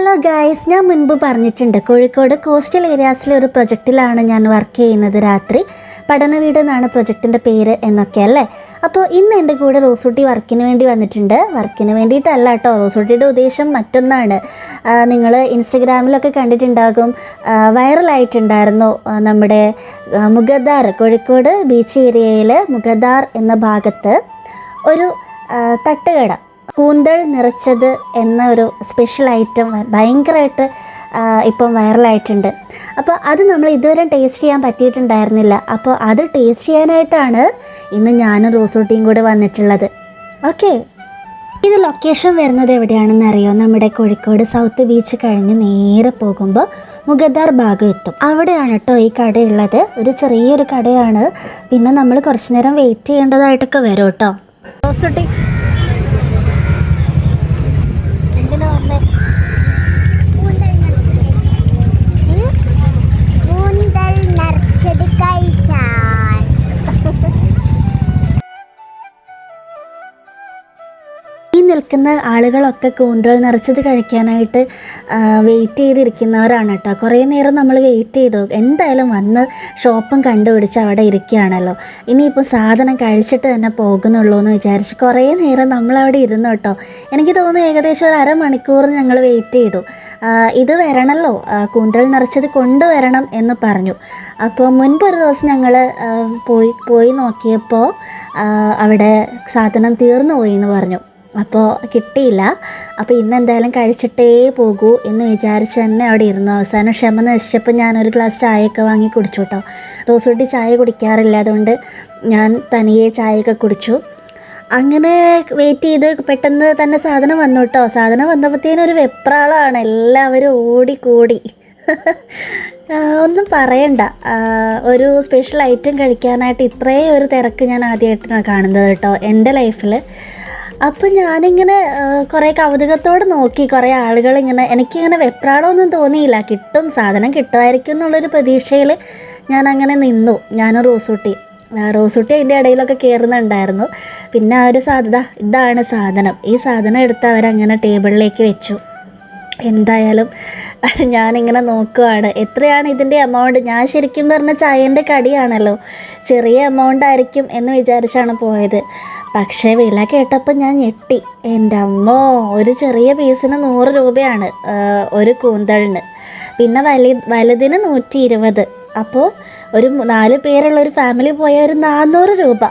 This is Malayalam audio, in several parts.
ഹലോ ഗായ്സ് ഞാൻ മുൻപ് പറഞ്ഞിട്ടുണ്ട് കോഴിക്കോട് കോസ്റ്റൽ ഏരിയാസിലെ ഒരു പ്രൊജക്റ്റിലാണ് ഞാൻ വർക്ക് ചെയ്യുന്നത് രാത്രി. പഠന വീട് എന്നാണ് പ്രൊജക്റ്റിന്റെ പേര് എന്നൊക്കെ അല്ലേ? അപ്പോൾ ഇന്ന് എന്റെ കൂടെ റോസൂട്ടി വർക്കിന് വേണ്ടി വന്നിട്ടുണ്ട്. വർക്കിന് വേണ്ടിയിട്ടല്ല കേട്ടോ റോസൂട്ടിയുടെ ഉദ്ദേശം മറ്റൊന്നാണ്. നിങ്ങൾ ഇൻസ്റ്റഗ്രാമിലൊക്കെ കണ്ടിട്ടുണ്ടാകും വൈറലായിട്ടുണ്ടായിരുന്നു നമ്മുടെ മുഖദാർ കോഴിക്കോട് ബീച്ച് ഏരിയയിൽ മുഗദാർ എന്ന ഭാഗത്ത് ഒരു തട്ടുകട. കൂന്തൽ നിറച്ചത് എന്ന ഒരു സ്പെഷ്യൽ ഐറ്റം ഭയങ്കരമായിട്ട് ഇപ്പം വൈറലായിട്ടുണ്ട് അപ്പോൾ അത് നമ്മൾ ഇതുവരെ ടേസ്റ്റ് ചെയ്യാൻ പറ്റിയിട്ടുണ്ടായിരുന്നില്ല. അപ്പോൾ അത് ടേസ്റ്റ് ചെയ്യാനായിട്ടാണ് ഇന്ന് ഞാനും റോസൂട്ടിയും കൂടെ വന്നിട്ടുള്ളത്. ഓക്കെ ഇത് ലൊക്കേഷൻ വരുന്നത് എവിടെയാണെന്ന് അറിയോ? നമ്മുടെ കോഴിക്കോട് സൗത്ത് ബീച്ച് കഴിഞ്ഞ് നേരെ പോകുമ്പോൾ മുഗദാർ ഭാഗം എത്തും. അവിടെയാണ് കേട്ടോ ഈ കടയുള്ളത്. ഒരു ചെറിയൊരു കടയാണ്. പിന്നെ നമ്മൾ കുറച്ച് നേരം വെയിറ്റ് ചെയ്യേണ്ടതായിട്ടൊക്കെ വരും കേട്ടോ റോസുട്ടി ഈ നിൽക്കുന്ന ആളുകളൊക്കെ കൂന്തൽ നിറച്ചത് കഴിക്കാനായിട്ട് വെയിറ്റ് ചെയ്തിരിക്കുന്നവരാണ് കേട്ടോ. കുറേ നേരം നമ്മൾ വെയിറ്റ് ചെയ്തു. എന്തായാലും വന്ന് ഷോപ്പും കണ്ടുപിടിച്ച് അവിടെ ഇരിക്കുകയാണല്ലോ. ഇനിയിപ്പോൾ സാധനം കഴിച്ചിട്ട് തന്നെ പോകുന്നുള്ളൂ എന്ന് വിചാരിച്ച് കുറേ നേരം നമ്മളവിടെ ഇരുന്നു കേട്ടോ. എനിക്ക് തോന്നുന്നു ഏകദേശം ഒരു അരമണിക്കൂർ ഞങ്ങൾ വെയിറ്റ് ചെയ്തു. ഇത് വരണമല്ലോ കൂന്തൽ നിറച്ചത് കൊണ്ടുവരണം എന്ന് പറഞ്ഞു. അപ്പോൾ മുൻപ് ഒരു ദിവസം ഞങ്ങൾ പോയി പോയി നോക്കിയപ്പോൾ അവിടെ സാധനം തീർന്നു പോയി എന്ന് പറഞ്ഞു. അപ്പോൾ കിട്ടിയില്ല. അപ്പോൾ ഇന്ന് എന്തായാലും കഴിച്ചിട്ടേ പോകൂ എന്ന് വിചാരിച്ച് തന്നെ അവിടെ ഇരുന്നു. അവസാനം ക്ഷമ നശിച്ചപ്പോൾ ഞാനൊരു ഗ്ലാസ് ചായയൊക്കെ വാങ്ങി കുടിച്ചു കേട്ടോ. റോസൂട്ടി ചായ കുടിക്കാറില്ല. അതുകൊണ്ട് ഞാൻ തനിയെ ചായയൊക്കെ കുടിച്ചു. അങ്ങനെ വെയിറ്റ് ചെയ്ത് പെട്ടെന്ന് തന്നെ സാധനം വന്നു കേട്ടോ. സാധനം വന്നപ്പോഴത്തേനും ഒരു വെപ്രാളമാണ് എല്ലാവരും ഓടിക്കൂടി. കൂടി ഒന്നും പറയണ്ട. ഒരു സ്പെഷ്യൽ ഐറ്റം കഴിക്കാനായിട്ട് ഇത്രയും ഒരു തിരക്ക് ഞാൻ ആദ്യമായിട്ടാണ് കാണുന്നത് കേട്ടോ. എന്റെ ലൈഫിൽ അപ്പം ഞാനിങ്ങനെ കുറേ കൗതുകത്തോട് നോക്കി. കുറേ ആളുകൾ ഇങ്ങനെ എനിക്കിങ്ങനെ വെപ്രാളമൊന്നും തോന്നിയില്ല. കിട്ടും സാധനം കിട്ടുമായിരിക്കും എന്നുള്ളൊരു പ്രതീക്ഷയിൽ ഞാൻ അങ്ങനെ നിന്നു. ഞാനും റോസൂട്ടി. റോസൂട്ടി അതിന്റെ ഇടയിലൊക്കെ കയറുന്നുണ്ടായിരുന്നു പിന്നെ ആ ഒരു സാധ്യത ഇതാണ് സാധനം. ഈ സാധനം എടുത്ത് അവരങ്ങനെ ടേബിളിലേക്ക് വെച്ചു. എന്തായാലും ഞാനിങ്ങനെ നോക്കുവാണ്. എത്രയാണ് ഇതിന്റെ എമൗണ്ട് ഞാൻ ശരിക്കും പറഞ്ഞ ചായന്റെ കടിയാണല്ലോ. ചെറിയ എമൗണ്ട് ആയിരിക്കും എന്ന് വിചാരിച്ചാണ് പോയത്. പക്ഷേ വില കേട്ടപ്പോൾ ഞാൻ ഞെട്ടി. എന്റെ അമ്മോ ഒരു ചെറിയ പീസിന് നൂറ് രൂപയാണ് ഒരു കൂന്തളിന്. പിന്നെ വലി വലുതിന് നൂറ്റി ഇരുപത്. അപ്പോൾ ഒരു നാല് പേരുള്ള ഒരു ഫാമിലി പോയാൽ ഒരു നാനൂറ് രൂപ.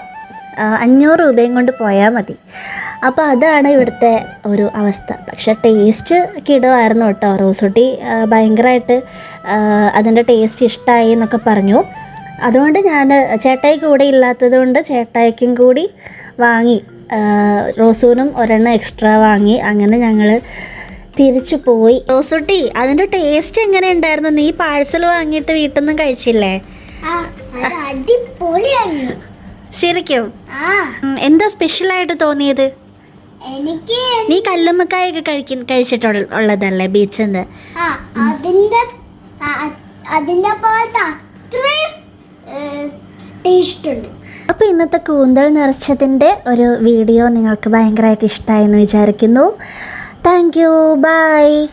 അഞ്ഞൂറ് രൂപയും കൊണ്ട് പോയാൽ മതി. അപ്പോൾ അതാണ് ഇവിടുത്തെ ഒരു അവസ്ഥ. പക്ഷേ ടേസ്റ്റ് കിടുമായിരുന്നു കേട്ടോ. റോസൂട്ടി ഭയങ്കരമായിട്ട് അതിന്റെ ടേസ്റ്റ് ഇഷ്ടമായി എന്നൊക്കെ പറഞ്ഞു. അതുകൊണ്ട് ഞാൻ ചേട്ടായി കൂടെ ഇല്ലാത്തത് കൊണ്ട് ചേട്ടായിക്കും കൂടി വാങ്ങി. റോസൂനും ഒരെണ്ണം എക്സ്ട്രാ വാങ്ങി. അങ്ങനെ ഞങ്ങൾ തിരിച്ചു പോയി. റോസൂട്ടി അതിന്റെ ടേസ്റ്റ് എങ്ങനെ ഉണ്ടായിരുന്നു നീ പാഴ്സൽ വാങ്ങിയിട്ട് വീട്ടിൽ നിന്നും കഴിച്ചില്ലേ അടിപൊളിയാണ് ശരിക്കും? എന്താ സ്പെഷ്യലായിട്ട് തോന്നിയത്? എനിക്ക് നീ കല്ലുമ്മക്കായൊക്കെ കഴിക്ക കഴിച്ചിട്ടുള്ളതല്ലേ ബീച്ചിന്ന്? ബീച്ചിൽ നിന്ന് അതിന്റെ അതിന്റെ പോലത്തെ അത്രയും ടേസ്റ്റ് ഉണ്ട്. അപ്പോൾ ഇന്നത്തെ കൂന്തൽ നിറച്ചതിന്റെ ഒരു വീഡിയോ നിങ്ങൾക്ക് ഭയങ്കരമായിട്ട് ഇഷ്ടമായി എന്ന് വിചാരിക്കുന്നു. Thank you. ബൈ.